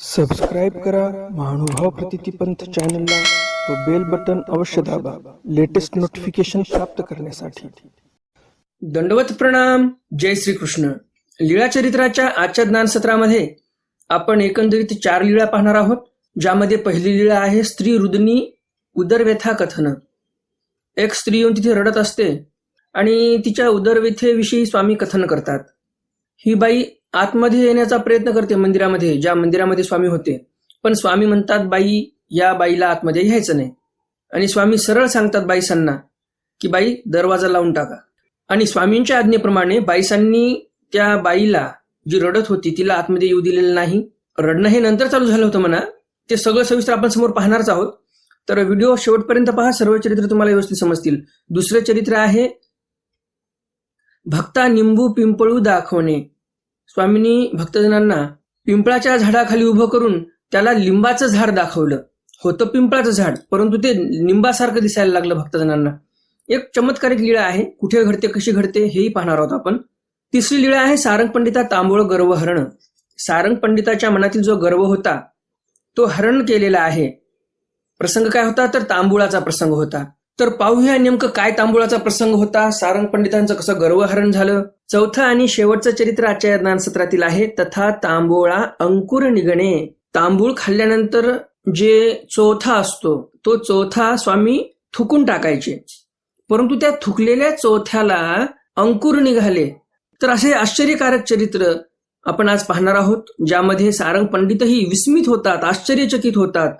Subscribe करा महानुभाव प्रतितीपंथ चॅनलला व बेल बटन अवश्य दाबा लेटेस्ट नोटिफिकेशन प्राप्त करण्यासाठी. दंडवत प्रणाम जय श्रीकृष्ण. लीळा चरित्राच्या आजच्या ज्ञान सत्रामध्ये आपण एकंदरीत चार लीळा पाहणार आहोत ज्यामध्ये पहिली लीळा आहे स्त्री रुदनी उदरव्यथा कथन. एक स्त्री येऊन तिथे रडत असते आणि तिच्या उदरव्यथेविषयी स्वामी कथन करतात. ही बाई आतमध्ये येण्याचा प्रयत्न करते मंदिरामध्ये ज्या मंदिरामध्ये स्वामी होते. पण स्वामी म्हणतात बाई या बाईला आतमध्ये घ्यायचं नाही. आणि स्वामी सरळ सांगतात बाईसांना की बाई दरवाजा लावून टाका. आणि स्वामींच्या आज्ञेप्रमाणे बाईसांनी त्या बाईला जी रडत होती तिला आतमध्ये येऊ दिलेलं नाही. रडणं हे नंतर चालू झालं होतं म्हणा. ते सगळं सविस्तर आपण समोर पाहणारच आहोत. तर व्हिडिओ शेवटपर्यंत पहा सर्व चरित्र तुम्हाला व्यवस्थित समजतील. दुसरे चरित्र आहे भक्ता निंबू पिंपळू दाखवणे. स्वामींनी भक्तजनांना पिंपळाच्या झाडाखाली उभं करून त्याला लिंबाचं झाड दाखवलं. होतं पिंपळाचं झाड परंतु ते लिंबासारखं दिसायला लागलं भक्तजनांना. एक चमत्कारिक लीळा आहे कुठे घडते कशी घडते हेही पाहणार आहोत आपण. तिसरी लीळा आहे सारंग पंडिता तांबोळ गर्व हरण. सारंग पंडिताच्या मनातील जो गर्व होता तो हरण केलेला आहे. प्रसंग काय होता? तर तांबुळाचा प्रसंग होता. तर पाहूया नेमकं काय तांबुळाचा प्रसंग होता. सारंग पंडितांचं कसं गर्वहरण झालं? चौथं आणि शेवटचं चरित्र आजच्या या ज्ञान सत्रातील आहे. तथा तांबोळा अंकुर निघणे. तांबूळ खाल्ल्यानंतर जे चौथा असतो तो चौथा स्वामी थुकून टाकायचे. परंतु त्या थुकलेल्या चौथ्याला अंकुर निघाले. तर असे आश्चर्यकारक चरित्र आपण आज पाहणार आहोत ज्यामध्ये सारंग पंडितही विस्मित होतात आश्चर्यचकित होतात.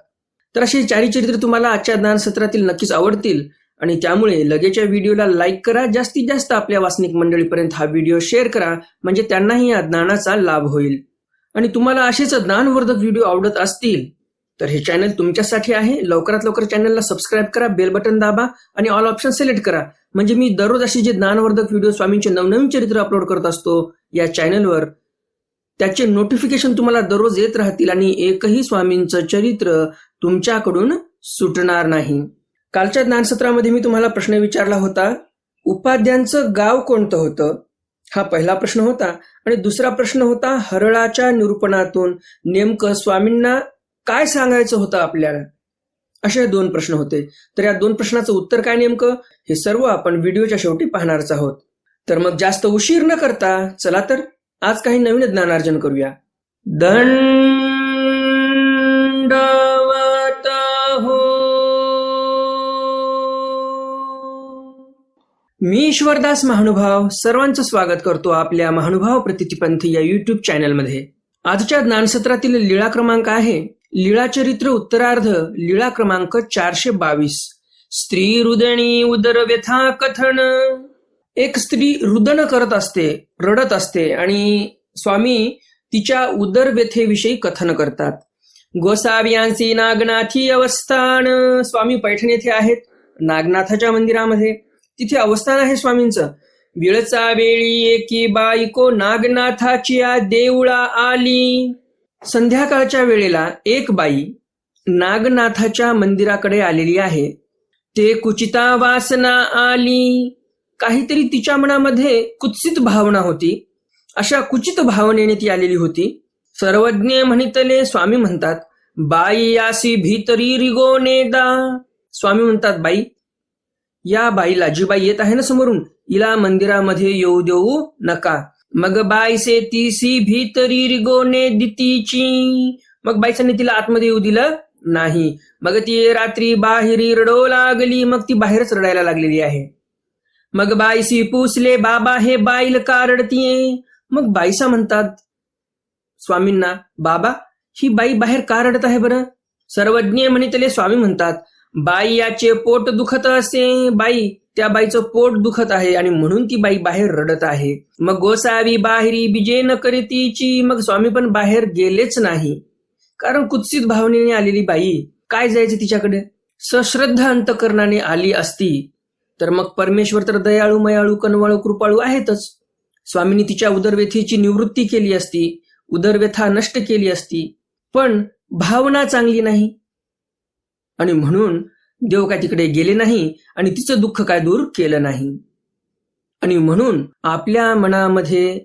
तर अशी चारी चरित्र तुम्हाला आजच्या ज्ञान सत्रातील नक्कीच आवडतील. आणि त्यामुळे लगेचच्या व्हिडिओला लाईक करा जास्तीत जास्त आपल्या वासनिक मंडळीपर्यंत हा व्हिडिओ शेअर करा म्हणजे त्यांनाही या ज्ञानाचा लाभ होईल. आणि तुम्हाला असेच ज्ञानवर्धक व्हिडिओ आवडत असतील तर हे चॅनल तुमच्यासाठी आहे. लवकरात लवकर चॅनलला सबस्क्राईब करा बेल बटन दाबा आणि ऑल ऑप्शन सिलेक्ट करा. म्हणजे मी दररोज असे जे ज्ञानवर्धक व्हिडिओ स्वामींचे नवनवीन चरित्र अपलोड करत असतो या चॅनलवर त्याचे नोटिफिकेशन तुम्हाला दररोज येत राहतील आणि एकही स्वामींचं चरित्र तुमच्याकडून सुटणार नाही. कालच्या ज्ञानसत्रामध्ये मी तुम्हाला प्रश्न विचारला होता उपाध्यांचं गाव कोणतं होतं? हा पहिला प्रश्न होता. आणि दुसरा प्रश्न होता हरळाच्या निरूपणातून नेमकं स्वामींना काय सांगायचं होतं आपल्याला? असे दोन प्रश्न होते. तर या दोन प्रश्नाचं उत्तर काय नेमकं? हे सर्व आपण व्हिडिओच्या शेवटी पाहणारच आहोत. तर मग जास्त उशीर न करता चला तर आज काही नवीन ज्ञानार्जन करूया. दंड मी ईश्वरदास महानुभाव सर्वांचं स्वागत करतो आपल्या महानुभाव प्रतितीपंथ या युट्यूब चॅनलमध्ये आजच्या ज्ञानसत्रातील लीळा क्रमांक आहे लीळा चरित्र उत्तरार्ध लीळा क्रमांक चारशे बावीस. स्त्री रुदणी उदर व्यथा कथन. एक स्त्री रुदन करत असते रडत असते आणि स्वामी तिच्या उदर व्यथेविषयी कथन करतात. गोसाव्यांसी नागनाथी अवस्थान. स्वामी पैठण येथे आहेत नागनाथाच्या मंदिरामध्ये. तिथे अवस्थान आहे स्वामींचं. वेळचा वेळी एकी बायको नागनाथाची देवळा आली. संध्याकाळच्या वेळेला एक बाई नागनाथाच्या मंदिराकडे आलेली आहे. ते कुचिता वासना आली. काहीतरी तिच्या मनामध्ये कुत्सित भावना होती. अशा कुचित भावनेने ती आलेली होती. सर्वज्ञ म्हणितले स्वामी म्हणतात बाई यासी भीतरी रिगोने नेदा. स्वामी म्हणतात बाई या बाईला जी बाई येत आहे ना समोरून? हिला मंदिरामध्ये येऊ देऊ नका. मग बाईसे तिसी भीतरी रिगोने दितीची. मग बाईसाने तिला आतमध्ये येऊ दिलं नाही. मग ती रात्री बाहेरी रडो लागली मग ती बाहेरच रडायला लागलेली आहे. मग बाईसी पुसले बाबा हे बाईल का रडतीये? मग बाईसा म्हणतात स्वामींना बाबा ही बाई बाहेर का रडत आहे बरं? सर्वज्ञ म्हणितले स्वामी म्हणतात बाई याचे पोट दुखत असे बाई त्या बाईचं पोट दुखत आहे आणि म्हणून ती बाई बाहेर रडत आहे. मग गोसावी बाहेरी बिजे न करीतीची मग स्वामी पण बाहेर गेलेच नाही. कारण कुत्सित भावनेने आलेली बाई काय जायचं तिच्याकडे? सश्रद्धा अंतकरणाने आली असती. तर मग परमेश्वर तर दयाळू मयाळू कनवाळू कृपाळू आहेतच. स्वामींनी तिच्या उदरव्यथेची निवृत्ती केली असती उदरव्यथा नष्ट केली असती. पण भावना चांगली नाही. आणि म्हणून देव काय तिकडे गेले नाही आणि तिचं दुःख काय दूर केलं नाही. आणि म्हणून आपल्या मनामध्ये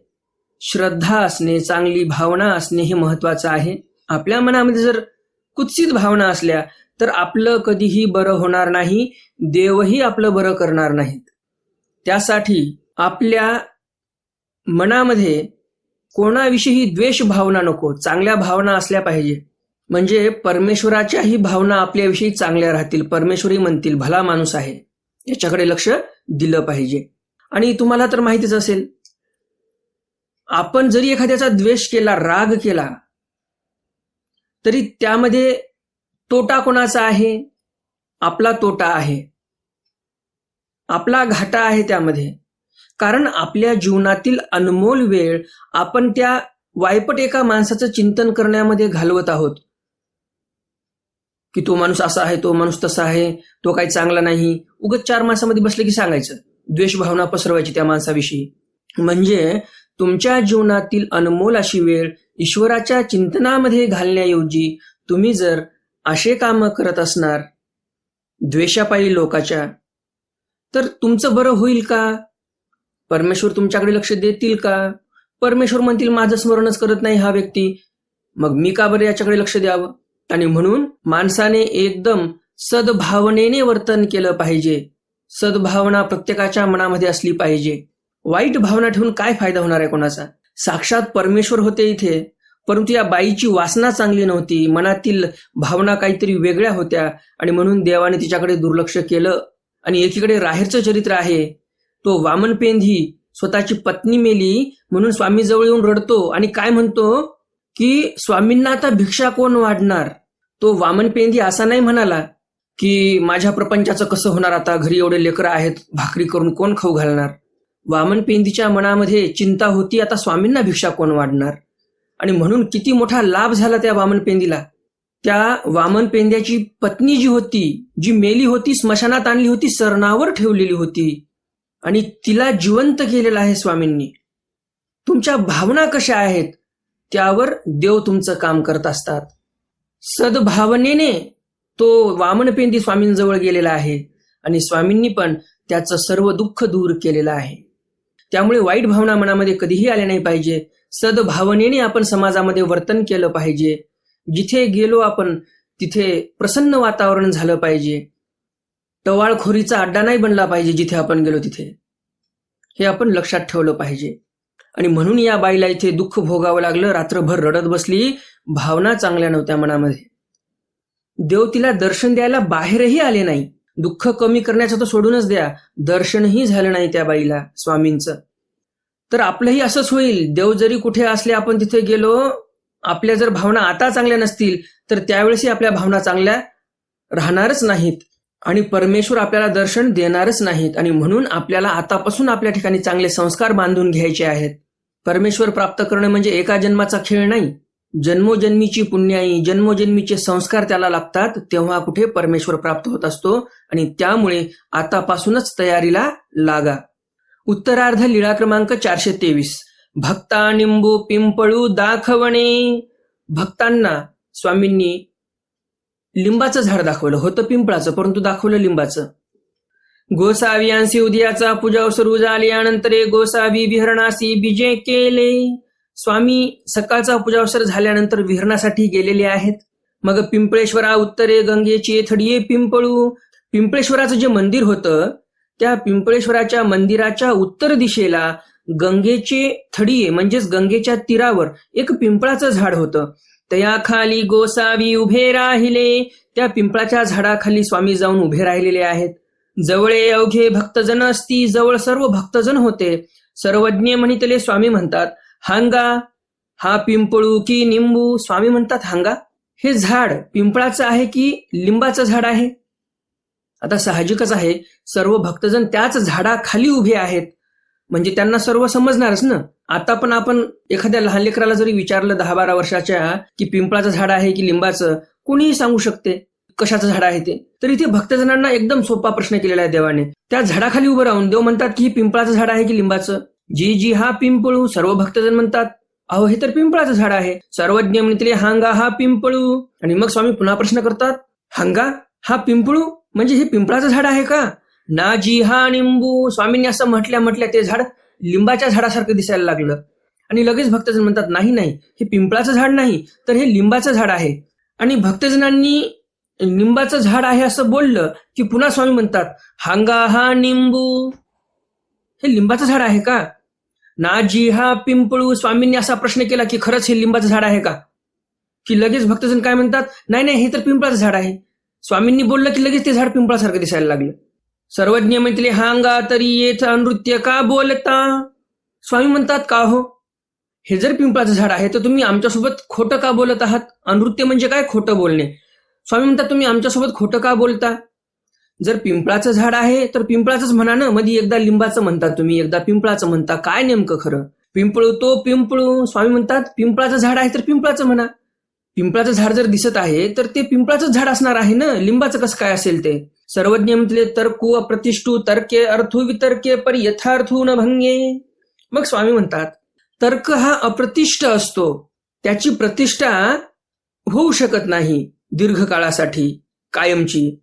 श्रद्धा असणे चांगली भावना असणे हे महत्वाचं आहे. आपल्या मनामध्ये जर कुत्सित भावना असल्या तर आपलं कधीही बरं होणार नाही देवही आपलं बरं करणार नाहीत. त्यासाठी आपल्या मनामध्ये कोणाविषयी द्वेष भावना नको चांगल्या भावना असल्या पाहिजे. म्हणजे परमेश्वराच्याही भावना आपल्याविषयी चांगल्या राहतील. परमेश्वरी म्हणतील भला माणूस आहे. याच्याकडे लक्ष दिलं पाहिजे. आणि तुम्हाला तर माहितीच असेल आपण जरी एखाद्याचा द्वेष केला राग केला तरी त्यामध्ये तोटा कोणाचा आहे? आपला तोटा आहे. आपला घाटा आहे त्यामध्ये. कारण आपल्या जीवनातील अनमोल वेळ आपण त्या वायपट एका माणसाचं चिंतन करण्यामध्ये घालवत आहोत. की तो माणूस असा आहे तो माणूस तसा आहे तो काही चांगला नाही. उगत चार माणसामध्ये बसले की सांगायचं. द्वेष भावना पसरवायची त्या माणसाविषयी. म्हणजे तुमच्या जीवनातील अनमोल अशी वेळ ईश्वराच्या चिंतनामध्ये घालण्याऐवजी तुम्ही जर असे काम करत असणार द्वेषापायी लोकाच्या तर तुमचं बरं होईल का? परमेश्वर तुमच्याकडे लक्ष देतील का? परमेश्वर म्हणतील माझं स्मरणच करत नाही हा व्यक्ती. मग मी का बरं याच्याकडे लक्ष द्यावं? आणि म्हणून माणसाने एकदम सद्भावनेने वर्तन केलं पाहिजे. सद्भावना प्रत्येकाच्या मनामध्ये असली पाहिजे. वाईट भावना ठेवून काय फायदा होणार आहे कोणाचा? साक्षात परमेश्वर होते इथे परंतु या बाईची वासना चांगली नव्हती मनातील भावना काहीतरी वेगळ्या होत्या आणि म्हणून देवाने तिच्याकडे दुर्लक्ष केलं. आणि एकीकडे राहेरचं चरित्र आहे. तो वामन पेंधी स्वतःची पत्नी मेली म्हणून स्वामीजवळ येऊन रडतो आणि काय म्हणतो? की स्वामींना आता भिक्षा कोण वाढणार? तो वामनपेंधी असा नाही म्हणाला की माझ्या प्रपंचाचं कसं होणार आता? घरी एवढे लेकरं आहेत भाकरी करून कोण खाऊ घालणार? वामन पेंदीच्या मनामध्ये चिंता होती आता स्वामींना भिक्षा कोण वाढणार? आणि म्हणून किती मोठा लाभ झाला त्या वामन पेंदीला त्या वामन पेंद्याची पत्नी जी होती जी मेली होती स्मशानात आणली होती सरणावर ठेवलेली होती. आणि तिला जिवंत केलेलं आहे स्वामींनी. तुमच्या भावना कशा आहेत? त्यावर देव तुमचं काम करत असतात. सद्भावनेने तो वामनपेंदी स्वामींजवळ गेलेला आहे. आणि स्वामींनी पण त्याचं सर्व दुःख दूर केलेलं आहे. त्यामुळे वाईट भावना मनामध्ये कधीही आल्या नाही पाहिजे. सद्भावनेने आपण समाजामध्ये वर्तन केलं पाहिजे. जिथे गेलो आपण तिथे प्रसन्न वातावरण झालं पाहिजे. टवाळखोरीचा अड्डा नाही बनला पाहिजे जिथे आपण गेलो तिथे. हे आपण लक्षात ठेवलं पाहिजे. आणि म्हणून या बाईला इथे दुःख भोगावं लागलं रात्रभर रडत बसली भावना चांगल्या नव्हत्या मनामध्ये. देव तिला दर्शन द्यायला बाहेरही आले नाही. दुःख कमी करण्याचं तर सोडूनच द्या. दर्शनही झालं नाही त्या बाईला स्वामींचं. तर आपलंही असंच होईल. देव जरी कुठे असले आपण तिथे गेलो आपल्या जर भावना आता चांगल्या नसतील तर त्यावेळेसही आपल्या भावना चांगल्या राहणारच नाहीत. आणि परमेश्वर आपल्याला दर्शन देणारच नाहीत आणि म्हणून आपल्याला आतापासून आपल्या ठिकाणी चांगले संस्कार बांधून घ्यायचे आहेत. परमेश्वर प्राप्त करणं म्हणजे एका जन्माचा खेळ नाही. जन्मोजन्मीची पुण्याई जन्मोजन्मीचे संस्कार त्याला लागतात तेव्हा कुठे परमेश्वर प्राप्त होत असतो आणि त्यामुळे आतापासूनच तयारीला लागा. उत्तरार्ध लीळा क्रमांक चारशे तेवीस. भक्ता निंबू पिंपळू दाखवणे. भक्तांना स्वामींनी लिंबाचं झाड दाखवलं. होतं पिंपळाचं परंतु दाखवलं लिंबाचं. गोसावियांसी उदयाचा पूजा सुरू झाल्यानंतर गोसावी विहरणासी बिजे केले. स्वामी सकाळचा पूजावसर झाल्यानंतर विहरणासाठी गेलेले आहेत. मग पिंपळेश्वरा उत्तरे गंगेची थडिये पिंपळू. पिंपळेश्वराचं जे मंदिर होतं त्या पिंपळेश्वराच्या मंदिराच्या उत्तर दिशेला गंगेचे थडिये म्हणजेच गंगेच्या तीरावर एक पिंपळाचं झाड होतं. त्या खाली गोसावी उभे राहिले. त्या पिंपळाच्या झाडाखाली स्वामी जाऊन उभे राहिलेले आहेत. जवळे अवघे भक्तजन असती जवळ सर्व भक्तजन होते. सर्वज्ञ म्हणितले स्वामी म्हणतात हांगा हा पिंपळू की निंबू? स्वामी म्हणतात हांगा हे झाड पिंपळाचं आहे की लिंबाचं झाड आहे? आता साहजिकच आहे सर्व भक्तजन त्याच झाडाखाली उभे आहेत. म्हणजे त्यांना सर्व समजणारच ना? आता पण आपण एखाद्या लहान लेकराला जरी विचारलं दहा बारा वर्षाच्या की पिंपळाचं झाड आहे की लिंबाचं कोणीही सांगू शकते कशाचं झाड आहे ते. तर इथे भक्तजनांना एकदम सोपा प्रश्न केलेला आहे देवाने. त्या झाडाखाली उभं राहून देव म्हणतात की पिंपळाचं झाड आहे की लिंबाचं? जी जी हा पिंपळू सर्व भक्तजन म्हणतात अहो हे तर पिंपळाचं झाड आहे. सर्वज्ञ म्हणतील हांगा हा पिंपळू. आणि मग स्वामी पुन्हा प्रश्न करतात हांगा हा पिंपळू? म्हणजे हे पिंपळाचं झाड आहे का? ना जी हा निंबू. स्वामींनी असं म्हटल्या म्हटल्या ते झाड लिंबाच्या झाडासारखं दिसायला लागलं. आणि लगेच भक्तजन म्हणतात नाही नाही हे पिंपळाचं झाड नाही तर हे लिंबाचं झाड आहे. आणि भक्तजनांनी लिंबाचं झाड आहे असं बोललं की पुन्हा स्वामी म्हणतात हांगा हा निंबू. हे लिंबाचं झाड आहे का? नाजी हा पिंपळू. स्वामींनी असा प्रश्न केला की खरंच हे लिंबाचं झाड आहे का? की लगेच भक्तजन काय म्हणतात नाही नाही हे तर पिंपळाचं झाड आहे. स्वामींनी बोललं की लगेच ते झाड पिंपळासारखं दिसायला लागलं. सर्वज्ञ म्हटले हांगा तरी येथ नृत्य का बोलता? स्वामी म्हणतात का हो? हे जर पिंपळाचं झाड आहे तर तुम्ही आमच्यासोबत खोटं का बोलत आहात? अनृत्य म्हणजे काय खोटं बोलणे? स्वामी म्हणतात तुम्ही आमच्यासोबत खोटं का बोलता? जर पिंपळाचं झाड आहे तर पिंपळाचंच म्हणा ना. मध्ये एकदा लिंबाचं म्हणतात तुम्ही एकदा पिंपळाचं म्हणता. काय नेमकं खरं? पिंपळू तो पिंपळू. स्वामी म्हणतात पिंपळाचं झाड आहे तर पिंपळाचं म्हणा. पिंपळाचं झाड जर दिसत आहे तर ते पिंपळाचंच झाड असणार आहे ना. लिंबाचं कसं काय असेल ते? सर्वज्ञ म्हटले तर्क अप्रतिष्ठू तर्के अर्थू वितर्के पर यथार्थू न भंगे मग स्वामी म्हणतात तर्क हा अप्रतिष्ठ असतो त्याची प्रतिष्ठा होऊ शकत नाही दीर्घकाळासाठी कायमची.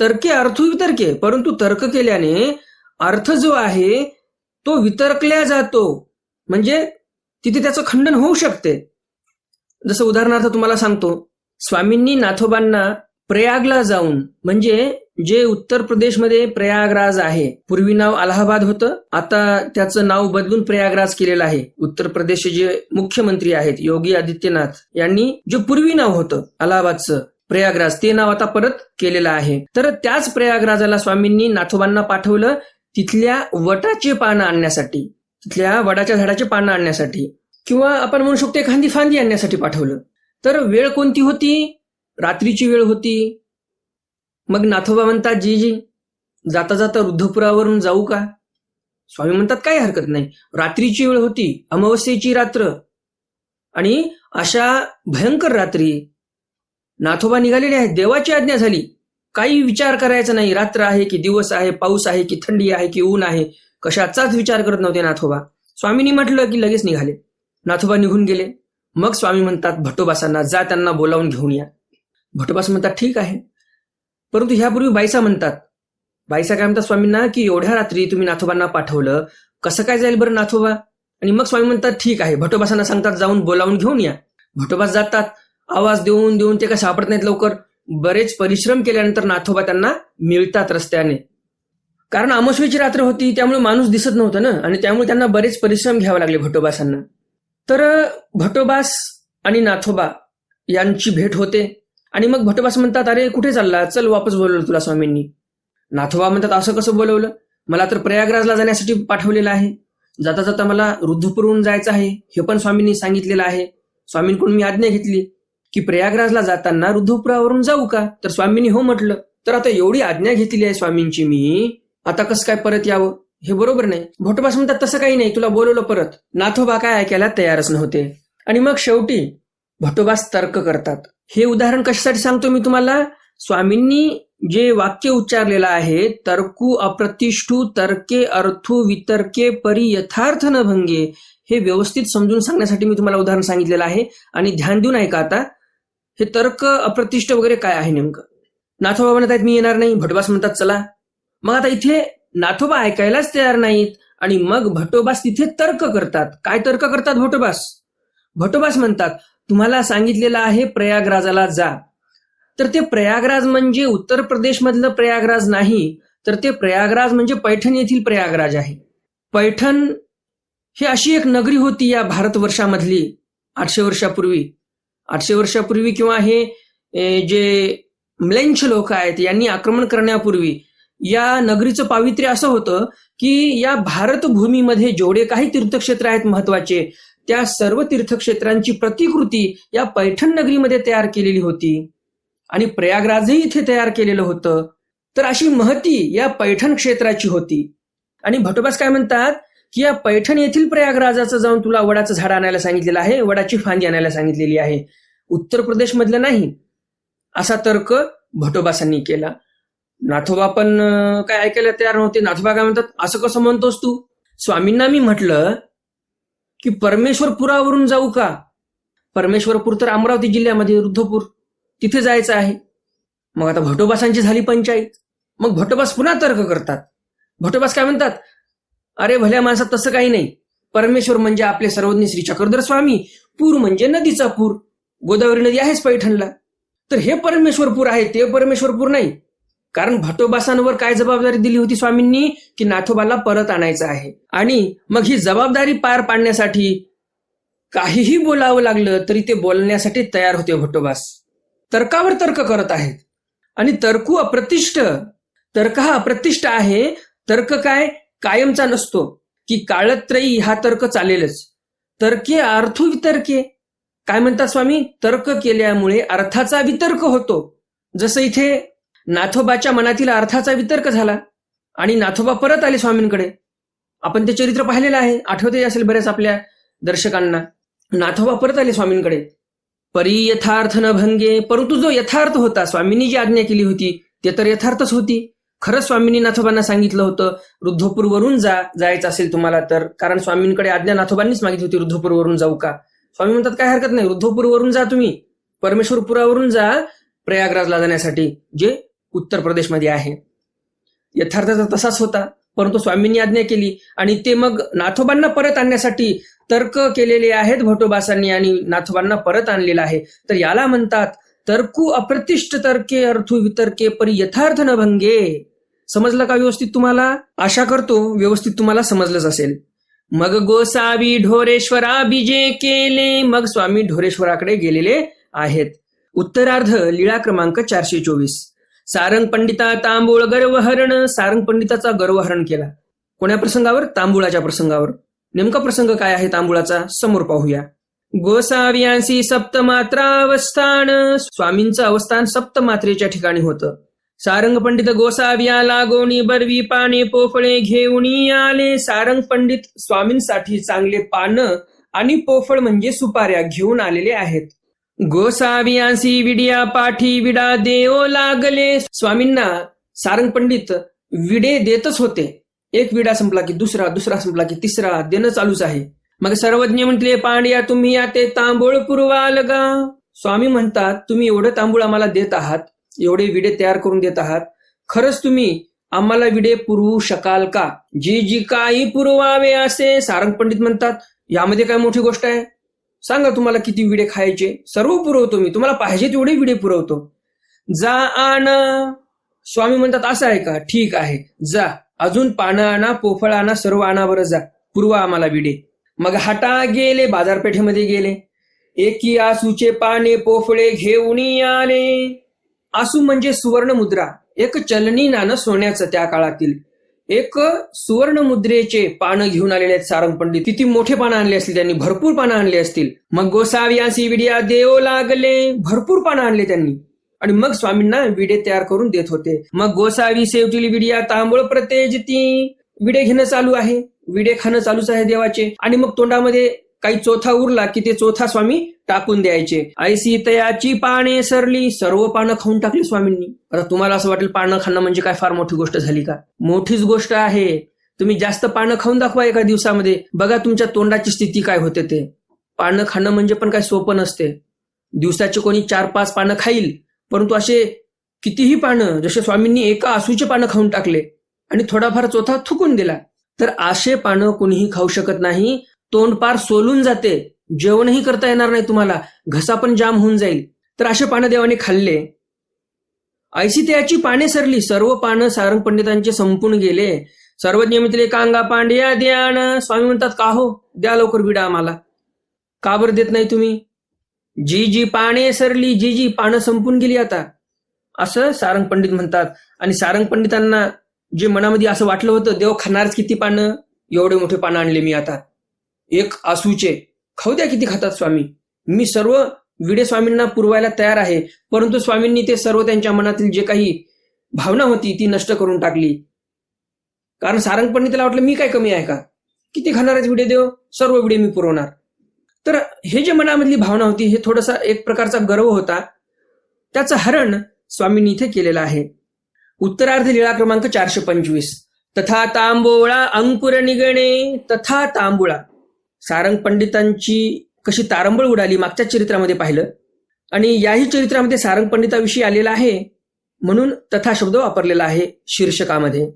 तर्के अर्थू वितर्के परंतु तर्क केल्याने अर्थ जो आहे तो वितर्कल्या जातो. म्हणजे तिथे त्याचं खंडन होऊ शकते. जसं उदाहरणार्थ तुम्हाला सांगतो स्वामींनी नाथोबांना प्रयागला जाऊन म्हणजे जे उत्तर प्रदेशमध्ये प्रयागराज आहे पूर्वी नाव अलाहाबाद होतं आता त्याचं नाव बदलून प्रयागराज केलेलं आहे. उत्तर प्रदेशचे जे मुख्यमंत्री आहेत योगी आदित्यनाथ यांनी जे पूर्वी नाव होतं अलाहाबादचं प्रयागराज ते नाव आता परत केलेलं आहे. तर त्याच प्रयागराजाला स्वामींनी नाथोबांना पाठवलं तिथल्या वटाचे पानं आणण्यासाठी तिथल्या वडाच्या झाडाचे पानं आणण्यासाठी किंवा आपण म्हणू शकतो एखादी फांदी आणण्यासाठी पाठवलं. तर वेळ कोणती होती? रात्रीची वेळ होती. मग नाथोबा म्हणतात जी जी जाता जाता वृद्धपुरावरून जाऊ का? स्वामी म्हणतात काही हरकत नाही. रात्रीची वेळ होती अमावस्येची रात्र. आणि अशा भयंकर रात्री नाथोबा निघालेले आहेत. देवाची आज्ञा झाली. काही विचार करायचा नाही. रात्र आहे की दिवस आहे पाऊस आहे की थंडी आहे की ऊन आहे. कशाचाच विचार करत नव्हते नाथोबा. स्वामींनी म्हटलं की लगेच निघाले. नाथोबा निघून गेले. मग स्वामी म्हणतात भटोबासांना जा त्यांना बोलावून घेऊन या. भटोबास म्हणतात ठीक आहे. परंतु ह्यापूर्वी बाईसा म्हणतात. बाईसा काय म्हणतात स्वामींना की एवढ्या रात्री तुम्ही नाथोबांना पाठवलं कसं काय जाईल बरं नाथोबा? आणि मग स्वामी म्हणतात ठीक आहे. भटोबासांना सांगतात जाऊन बोलावून घेऊन या. भटोबास जातात आवाज देऊन देऊन ते काय सापडत नाहीत लवकर. बरेच परिश्रम केल्यानंतर नाथोबा त्यांना मिळतात रस्त्याने. कारण अमोशवीची रात्र होती त्यामुळे माणूस दिसत नव्हतं ना आणि त्यामुळे त्यांना बरेच परिश्रम घ्यावे लागले भटोबासांना तर भटोबास आणि नाथोबा यांची भेट होते. आणि मग भटोबास म्हणतात अरे कुठे चालला? चल वापस बोलवलं तुला स्वामींनी. नाथोबा म्हणतात असं कसं बोलवलं? मला तर प्रयागराजला जाण्यासाठी पाठवलेलं आहे. जाता जाता मला रुद्धपुरहून जायचं आहे. हे पण स्वामींनी सांगितलेलं आहे. स्वामींकडून मी आज्ञा घेतली की प्रयागराजला जाताना रुद्धपुरावरून जाऊ का? तर स्वामींनी हो म्हटलं. तर आता एवढी आज्ञा घेतली आहे स्वामींची मी. आता कसं काय परत यावं? हे बरोबर नाही. भोटोबास म्हणतात तसं काही नाही. तुला बोलवलं परत. नाथोबा काय ऐकायला तयारच नव्हते. आणि मग शेवटी भटोबास तर्क करतात. हे उदाहरण कशासाठी सांगतो मी तुम्हाला? स्वामींनी जे वाक्य उच्चारलेलं आहे तर्कू अप्रतिष्ठू तर्के अर्थू वितर्के परी यथार्थ न भंगे हे व्यवस्थित समजून सांगण्यासाठी मी तुम्हाला उदाहरण सांगितलेलं आहे. आणि ध्यान देऊन ऐका आता. हे तर्क अप्रतिष्ठ वगैरे काय आहे नेमकं? नाथोबा म्हणत आहेत मी येणार नाही. भटोबास म्हणतात चला. मग आता इथे नाथोबा ऐकायलाच तयार नाहीत. आणि मग भटोबास तिथे तर्क करतात. काय तर्क करतात भटोबास? भटोबास म्हणतात तुम्हाला सांगितलेलं आहे प्रयागराजाला जा. तर ते प्रयागराज म्हणजे उत्तर प्रदेश मधलं प्रयागराज नाही तर ते प्रयागराज म्हणजे पैठण येथील प्रयागराज आहे. पैठण ही अशी एक नगरी होती या भारतवर्षामधली आठशे वर्षापूर्वी. आठशे वर्षापूर्वी किंवा हे जे म्लेंछ लोक आहेत यांनी आक्रमण करण्यापूर्वी या नगरीचं पावित्र्य असं होतं की या भारतभूमीमध्ये जेवढे काही तीर्थक्षेत्र आहेत महत्त्वाचे त्या सर्व तीर्थक्षेत्रांची प्रतिकृती या पैठण नगरीमध्ये तयार केलेली होती. आणि प्रयागराजही इथे तयार केलेलं होतं. तर अशी महती या पैठण क्षेत्राची होती. आणि भटोबास काय म्हणतात? की या पैठण येथील प्रयागराजाचं जाऊन तुला वडाचं झाड आणायला सांगितलेलं आहे वडाची फांदी आणायला सांगितलेली आहे. उत्तर प्रदेश मधलं नाही. असा तर्क भटोबासांनी केला. नाथोबा पण काय ऐकायला तयार नव्हते. नाथोबा काय म्हणतात? असं कसं म्हणतोस तू? स्वामींना मी म्हटलं की परमेश्वरपुरावरून जाऊ का? परमेश्वरपूर तर अमरावती जिल्ह्यामध्ये रुद्धपूर. तिथे जायचं आहे. मग आता भटोबासांची झाली पंचायत. मग भटोबास पुन्हा तर्क करतात. भटोबास काय म्हणतात? अरे भल्या माणसात तसं काही नाही. परमेश्वर म्हणजे आपले सर्वज्ञ श्री चक्रधर स्वामी. पूर म्हणजे नदीचा पूर. गोदावरी नदी आहेच पैठणला. तर हे परमेश्वरपूर आहे ते परमेश्वरपूर नाही. कारण भटोबासांवर काय जबाबदारी दिली होती स्वामींनी? की नाथोबाला परत आणायचं आहे. आणि मग ही जबाबदारी पार पाडण्यासाठी काहीही बोलावं लागलं तरी ते बोलण्यासाठी तयार होते भटोबास तर्कावर तर्क करत आहेत. आणि तर्कू अप्रतिष्ठ तर्क हा अप्रतिष्ठ आहे. तर्क काय? कायमचा नसतो. की काळत्रयी हा तर्क चालेलच. तर्के अर्थो वितर्के. काय म्हणतात स्वामी? तर्क केल्यामुळे अर्थाचा वितर्क होतो. जसं इथे नाथोबाच्या मनातील अर्थाचा वितर्क झाला आणि नाथोबा परत आले स्वामींकडे. आपण ते चरित्र पाहिलेलं आहे. आठवते असेल बऱ्याच आपल्या दर्शकांना. नाथोबा परत आले स्वामींकडे. परी यथार्थ न भंगे परंतु जो यथार्थ होता स्वामींनी जी आज्ञा केली होती ते तर यथार्थच होती. खरंच स्वामींनी नाथोबांना सांगितलं होतं रुद्धपूरवरून जा जायचं असेल तुम्हाला तर. कारण स्वामींकडे आज्ञा नाथोबांनीच मागितली होती रुद्धपूरवरून जाऊ का? स्वामी म्हणतात काय हरकत नाही रुद्धपूरवरून जा तुम्ही. परमेश्वरपुरावरून जा प्रयागराजला जाण्यासाठी. जे उत्तर प्रदेशमध्ये आहे. यथार्थ तर तसाच होता परंतु स्वामींनी आज्ञा केली आणि ते मग नाथोबांना परत आणण्यासाठी तर्क केलेले आहेत भटोबासांनी आणि नाथोबांना परत आणलेलं आहे. तर याला म्हणतात तर्कू अप्रतिष्ठ तर्के अर्थू वितर्के परी यथार्थ न भंगे. समजलं का व्यवस्थित तुम्हाला? आशा करतो व्यवस्थित तुम्हाला समजलंच असेल. मग गोसावी ढोरेश्वरा बीजे केले मग स्वामी ढोरेश्वराकडे गेलेले आहेत. उत्तरार्ध लीळा क्रमांक चारशे चोवीस. सारंग पंडिता तांबूळ गर्वहरण. सारंग पंडिताचा गर्वहरण केला. कोण्या प्रसंगावर? तांबुळाच्या प्रसंगावर. नेमका प्रसंग काय आहे तांबुळाचा? समोर पाहूया. गोसाव्यांसी सप्तमात्रावस्थान. स्वामींचं अवस्थान सप्तमात्रेच्या ठिकाणी होतं. सारंग पंडित गोसाव्या लागोनी बरवी पाने पोफळे घेऊन आले. सारंग पंडित स्वामींसाठी चांगले पानं आणि पोफळ म्हणजे सुपाऱ्या घेऊन आलेले आहेत. गोसावियांसी विडिया पाठी विडा देव लागले. स्वामींना सारंग पंडित विडे देतच होते. एक विडा संपला की दुसरा दुसरा संपला की तिसरा देणं चालूच आहे. मग सर्वज्ञ म्हटले पांड्या तुम्ही या ते तांबूळ पुरवाल गा स्वामी म्हणतात तुम्ही एवढं तांबूळ आम्हाला देत आहात एवढे विडे तयार करून देत आहात. खरंच तुम्ही आम्हाला विडे पुरवू शकाल का? जी जी काही पुरवावे असे सारंग पंडित म्हणतात. यामध्ये काय मोठी गोष्ट आहे? सांगा तुम्हाला किती विडे खायचे? सर्व पुरवतो मी. तुम्हाला पाहिजे तेवढे विडे पुरवतो. जा आण. स्वामी म्हणतात असं आहे का? ठीक आहे. जा. अजून पानं आणा पोफळ आणा सर्व आणा बरं जा. पुरवा आम्हाला विडे. मग हटा गेले बाजारपेठेमध्ये गेले. एकी आसूचे पाने पोफळे घेऊन आले. आसू म्हणजे सुवर्ण मुद्रा एक चलनी नाणं सोन्याचं त्या काळातील. एक सुवर्ण मुद्रेचे पानं घेऊन आलेले आहेत सारंग पंडित. किती मोठे पानं आणले असतील त्यांनी? भरपूर पानं आणले असतील. मग गोसाव्यासी विडिया देव लागले. भरपूर पानं आणले त्यांनी. आणि मग स्वामींना विडे तयार करून देत होते. मग गोसावी सेवटील विडिया तांबूळ प्रतेजती. विडे घेणं चालू आहे. विडे खाणं चालूच आहे देवाचे. आणि मग तोंडामध्ये काही चोथा उरला की ते चोथा स्वामी टाकून द्यायचे. ऐसी तयाची पाने सरली सर्व पानं खाऊन टाकली स्वामींनी. आता तुम्हाला असं वाटेल पानं खाणं म्हणजे काय फार मोठी गोष्ट झाली का? मोठीच गोष्ट आहे. तुम्ही जास्त पानं खाऊन दाखवा एका दिवसामध्ये. बघा तुमच्या तोंडाची स्थिती काय होते ते. पानं खाणं म्हणजे पण काय सोपं नसते. दिवसाचे कोणी चार पाच पानं खाईल परंतु असे कितीही पानं जसे स्वामींनी एका आसूचे पानं खाऊन टाकले आणि थोडाफार चोथा थुकून दिला तर असे पानं कोणीही खाऊ शकत नाही. तोंड पार सोलून जाते. जेवणही करता येणार नाही तुम्हाला. घसा पण जाम होऊन जाईल. तर असे पानं देवाने खाल्ले. ऐशी त्याची पाने सरली. सर्व पानं सारंग पंडितांचे संपून गेले. सर्वज्ञ मित्रे कांगा पांड्या द्यान स्वामी म्हणतात का हो? द्या लवकर विडा आम्हाला. का बरं देत नाही तुम्ही? जी जी पाने सरली जी जी पानं संपून गेली आता. असं सारंग पंडित म्हणतात. आणि सारंग पंडितांना जे मनामध्ये असं वाटलं होतं देव खाणारच किती पानं? एवढे मोठे पानं आणले मी आता. एक आसूचे खाऊ द्या किती खातात स्वामी. मी सर्व विडे स्वामींना पुरवायला तयार आहे. परंतु स्वामींनी ते सर्व त्यांच्या मनातील जे काही भावना होती ती नष्ट करून टाकली. कारण सारंगपणी त्याला वाटलं मी काय कमी आहे का? किती खाणार आहेत विडे देव? सर्व विडे मी पुरवणार. तर हे जे मनामधली भावना होती हे थोडासा एक प्रकारचा गर्व होता. त्याचं हरण स्वामींनी इथे केलेलं आहे. उत्तरार्ध लीळा क्रमांक चारशे पंचवीस. तथा तांबोळा अंकुर निगणे तथा तांबुळा. सारंग पंडितांची कशी तारंबळ उडाली मागच्या चरित्रामध्ये पाहिलं. आणि याही चरित्रामध्ये सारंग पंडिताविषयी आलेला आहे म्हणून तथा शब्द वापरलेला आहे शीर्षकामध्ये.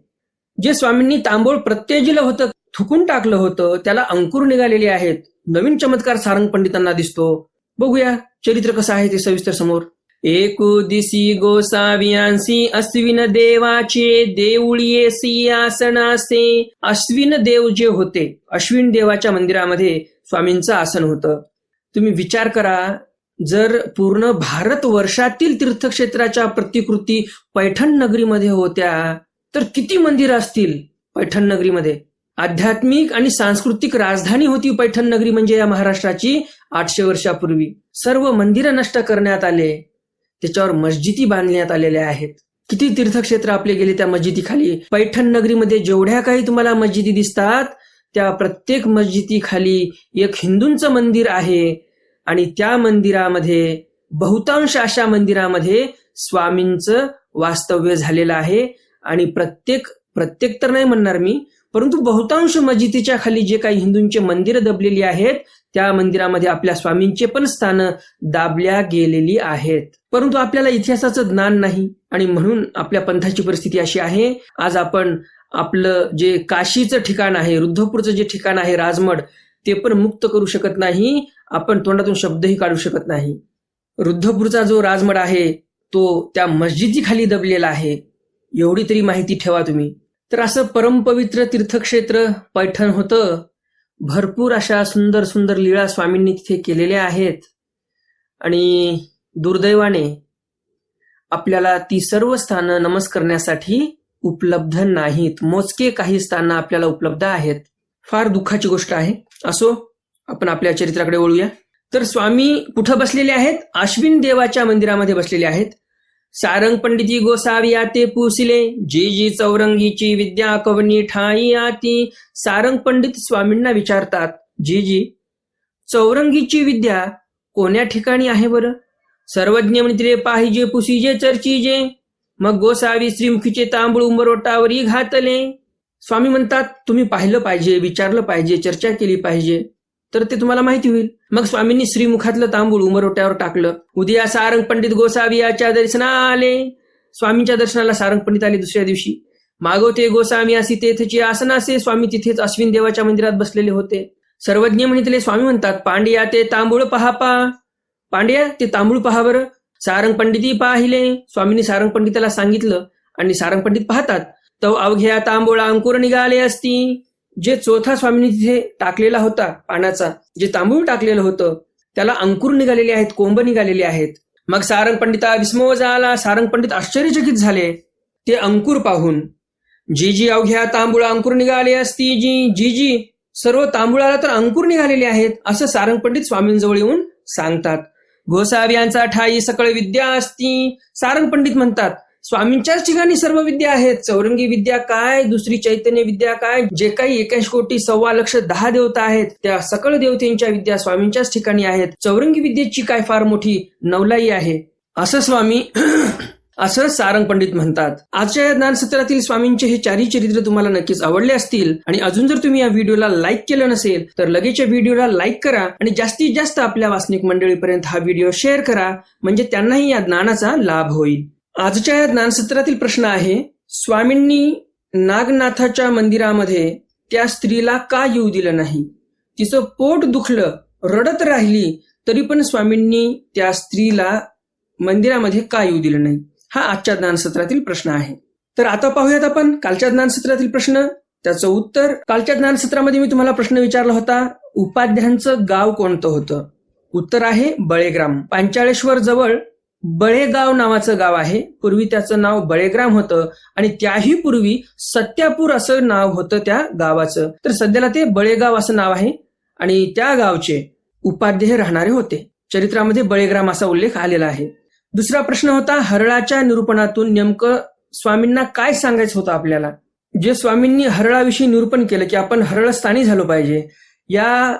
जे स्वामींनी तांबूळ प्रत्येजिलं होतं थुकून टाकलं होतं त्याला अंकुर निघालेले आहेत. नवीन चमत्कार सारंग पंडितांना दिसतो. बघूया चरित्र कसं आहे ते सविस्तर समोर. एकू दिसी गोसावियांसी अश्विन देवाचे देऊळी सिंहासनासे अश्विन देव जे होते अश्विन देवाच्या मंदिरामध्ये स्वामींचं आसन होतं तुम्ही विचार करा जर पूर्ण भारत वर्षातील तीर्थक्षेत्राच्या प्रतिकृती पैठण नगरीमध्ये होत्या तर किती मंदिरं असतील पैठण नगरीमध्ये? आध्यात्मिक आणि सांस्कृतिक राजधानी होती पैठण नगरी म्हणजे या महाराष्ट्राची आठशे वर्षापूर्वी. सर्व मंदिरं नष्ट करण्यात आले. त्याच्यावर मस्जिदी बांधण्यात आलेल्या आहेत. किती तीर्थक्षेत्र आपले गेले त्या मस्जिदीखाली? पैठण नगरीमध्ये जेवढ्या काही तुम्हाला मस्जिदी दिसतात त्या प्रत्येक मस्जिदीखाली एक हिंदूंचं मंदिर आहे. आणि त्या मंदिरामध्ये बहुतांश अशा मंदिरामध्ये स्वामींचं वास्तव्य झालेलं आहे. आणि प्रत्येक प्रत्येक तर नाही म्हणणार मी परंतु बहुतांश मस्जिदीच्या खाली जे काही हिंदूंचे मंदिरं दबलेली आहेत त्या मंदिरामध्ये आपल्या स्वामींचे पण स्थान दाबल्या गेलेली आहेत. परंतु आपल्याला इतिहासाचं ज्ञान नाही आणि म्हणून आपल्या पंथाची परिस्थिती अशी आहे आज आपण आपलं जे काशीचं ठिकाण आहे रुद्धपूरचं जे ठिकाण आहे राजमड ते पण मुक्त करू शकत नाही आपण तोंडातून शब्दही काढू शकत नाही. रुद्धपूरचा जो राजमड आहे तो त्या मस्जिदीखाली दबलेला आहे. एवढी तरी माहिती ठेवा तुम्ही. तर असं परमपवित्र तीर्थक्षेत्र पैठण होतं. भरपूर अशा सुंदर सुंदर लीळा स्वामींनी तिथे केलेल्या आहेत. आणि दुर्दैवाने आपल्याला ती सर्व स्थानं नमस करण्यासाठी उपलब्ध नाहीत. मोजके काही स्थानं आपल्याला उपलब्ध आहेत. फार दुःखाची गोष्ट आहे. असो आपण आपल्या चरित्राकडे वळूया. तर स्वामी कुठं बसलेले आहेत? अश्विन देवाच्या मंदिरामध्ये बसलेले आहेत. सारंग पंडिती गोसावी आते पुसिले जी जी चौरंगीची विद्या कवनी ठाई आती. सारंग पंडित स्वामींना विचारतात जी जी चौरंगीची विद्या कोण्या ठिकाणी आहे बरं? सर्वज्ञ मंत्रे पाहिजे पुसीजे चर्चीजे. मग गोसावी श्रीमुखीचे तांबूळ उंबरोटावरी घातले. स्वामी म्हणतात तुम्ही पाहिलं पाहिजे विचारलं पाहिजे चर्चा केली पाहिजे. तर ते तुम्हाला माहिती होईल. मग स्वामींनी श्रीमुखातलं तांबूळ उमरोट्यावर टाकलं. उद्या सारंग पंडित गोसावी याच्या दर्शना आले स्वामींच्या दर्शनाला सारंग पंडित आले दुसऱ्या दिवशी. मागवते गोसावी असे तेथची आसनासे. स्वामी तिथेच अश्विन देवाच्या मंदिरात बसलेले होते. सर्वज्ञ म्हणितले स्वामी म्हणतात पांड्या ते तांबूळ पहा पा. पांड्या ते तांबूळ पहा बरं. सारंग पंडितही पाहिले. स्वामींनी सारंग पंडिताला सांगितलं आणि सारंग पंडित पाहतात तो अवघ्या तांबूळा अंकुर निघाले असती. जे चौथा स्वामींनी तिथे टाकलेला होता पानाचा जे तांबूळ टाकलेलं होतं त्याला अंकुर निघालेले आहेत कोंब निघालेले आहेत. मग सारंग पंडिता विस्मव झाला सारंग पंडित आश्चर्यचकित झाले. ते अंकुर पाहून जी जी अवघ्या तांबूळ अंकुर निघाले असती जी जी जी सर्व तांबुळाला तर अंकुर निघालेले आहेत असं सारंग पंडित स्वामींजवळ येऊन सांगतात. गोसाव्यांचा ठाई सकळ विद्या असती सारंग पंडित म्हणतात. स्वामींच्याच ठिकाणी सर्व विद्या आहेत. चौरंगी विद्या काय? दुसरी चैतन्य विद्या काय? जे काही एकाश कोटी सव्वा लक्ष दहा देवता आहेत त्या सकळ देवतेंच्या विद्या स्वामींच्याच ठिकाणी आहेत. चौरंगी विद्येची काय फार मोठी नवलाई आहे? असं स्वामी असं सारंग पंडित म्हणतात. आजच्या या ज्ञानसत्रातील स्वामींचे हे चारही चरित्र तुम्हाला नक्कीच आवडले असतील. आणि अजून जर तुम्ही या व्हिडिओला लाईक केलं नसेल तर लगेच या व्हिडिओला लाईक करा आणि जास्तीत जास्त आपल्या वासनिक मंडळीपर्यंत हा व्हिडिओ शेअर करा. म्हणजे त्यांनाही या ज्ञानाचा लाभ होईल. आजच्या या ज्ञानसत्रातील प्रश्न आहे स्वामींनी नागनाथाच्या मंदिरामध्ये त्या स्त्रीला का येऊ दिलं नाही? तिचं पोट दुखलं रडत राहिली तरी पण स्वामींनी त्या स्त्रीला मंदिरामध्ये का येऊ दिलं नाही? हा आजच्या ज्ञानसत्रातील प्रश्न आहे. तर आता पाहूयात आपण कालच्या ज्ञानसत्रातील प्रश्न. त्याचं उत्तर कालच्या ज्ञानसत्रामध्ये मी तुम्हाला प्रश्न विचारला होता उपाध्यांचं गाव कोणतं होतं? उत्तर आहे बळेग्राम पांचाळेश्वर जवळ बळेगाव नावाचं गाव आहे. पूर्वी त्याचं नाव बळेग्राम होतं आणि त्याही पूर्वी सत्यापूर असं नाव होतं त्या गावाचं. तर सध्याला ते बळेगाव असं नाव आहे आणि त्या गावचे उपाध्याय राहणारे होते. चरित्रामध्ये बळेग्राम असा उल्लेख आलेला आहे. दुसरा प्रश्न होता हरळाच्या निरूपणातून नेमकं स्वामींना काय सांगायचं होतं आपल्याला? जे स्वामींनी हरळाविषयी निरूपण केलं की आपण हरळ स्थानी झालो पाहिजे. या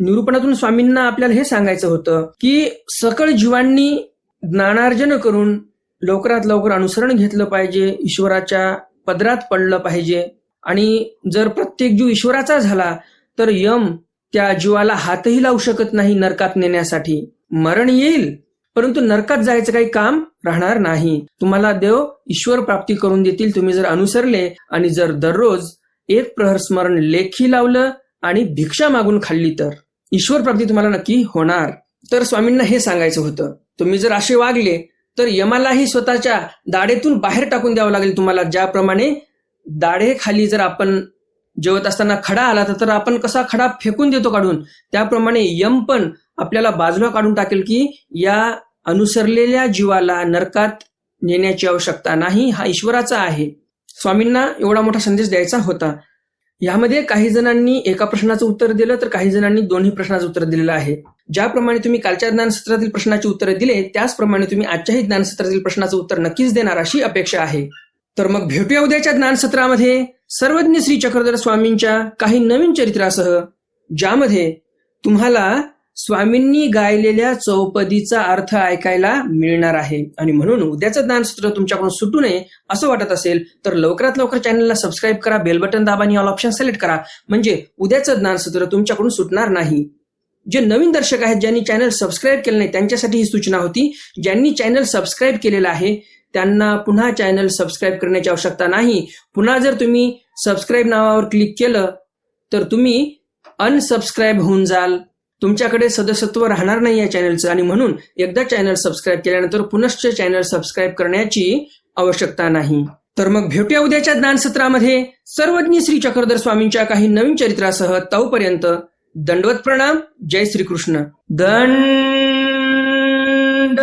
निरूपणातून स्वामींना आपल्याला हे सांगायचं होतं की सकळ जीवांनी ज्ञानार्जन करून लवकरात लवकर अनुसरण घेतलं पाहिजे ईश्वराच्या पदरात पडलं पाहिजे. आणि जर प्रत्येक जीव ईश्वराचा झाला तर यम त्या जीवाला हातही लावू शकत नाही नरकात नेण्यासाठी. मरण येईल परंतु नरकात जायचं काही काम राहणार नाही. तुम्हाला देव ईश्वर प्राप्ती करून देतील तुम्ही जर अनुसरले आणि जर दररोज एक प्रहर स्मरण लेखी लावलं आणि भिक्षा मागून खाल्ली तर. ईश्वर प्राप्ती तुम्हाला नक्की होणार. तर स्वामींना हे सांगायचं होतं तुम्ही जर असे वागले तर यमालाही स्वतःच्या दाढेतून बाहेर टाकून द्यावं लागेल तुम्हाला. ज्याप्रमाणे दाढे खाली जर आपण जेवत असताना खडा आला तर- तर आपण कसा खडा फेकून देतो काढून? त्याप्रमाणे यम पण आपल्याला बाजूला काढून टाकेल की या अनुसरलेल्या जीवाला नरकात नेण्याची आवश्यकता नाही हा ईश्वराचा आहे. स्वामींना एवढा मोठा संदेश द्यायचा होता. यामध्ये काही जणांनी एका प्रश्नाचं उत्तर दिलं तर काही जणांनी दोन्ही प्रश्नाचं उत्तर दिलेलं आहे. ज्याप्रमाणे तुम्ही कालच्या ज्ञानसत्रातील प्रश्नाची उत्तरे दिले त्याचप्रमाणे तुम्ही आजच्याही ज्ञानसत्रातील प्रश्नाचं उत्तर नक्कीच देणार अशी अपेक्षा आहे. तर मग भेटूया उद्याच्या ज्ञानसत्रामध्ये. सर्वज्ञ श्री चक्रधर स्वामींच्या काही नवीन चरित्रासह ज्यामध्ये तुम्हाला स्वामींनी गायलेल्या चौपदीचा अर्थ ऐकायला मिळणार आहे. आणि म्हणून उद्याचं ज्ञानसूत्र तुमच्याकडून सुटू नये असं वाटत असेल तर लवकरात लवकर चॅनलला सबस्क्राईब करा बेल बटन दाबा आणि ऑल ऑप्शन सिलेक्ट करा. म्हणजे उद्याचं ज्ञानसूत्र तुमच्याकडून सुटणार नाही. जे नवीन दर्शक आहेत ज्यांनी चॅनल सबस्क्राईब केलं नाही त्यांच्यासाठी ही सूचना होती. ज्यांनी चॅनल सबस्क्राईब केलेलं आहे त्यांना पुन्हा चॅनल सबस्क्राईब करण्याची आवश्यकता नाही. पुन्हा जर तुम्ही सबस्क्राईब नावावर क्लिक केलं तर तुम्ही अनसबस्क्राईब होऊन जाल. तुमच्याकडे सदस्यत्व राहणार नाही या चॅनलचं आणि म्हणून एकदा चॅनल सबस्क्राईब केल्यानंतर पुनश्च चॅनल सबस्क्राईब करण्याची आवश्यकता नाही. तर मग भेटूया उद्याच्या ज्ञानसत्रामध्ये सर्वज्ञ श्री चक्रधर स्वामींच्या काही नवीन चरित्रासह तवपर्यंत दंडवत प्रणाम. जय श्रीकृष्ण. दंड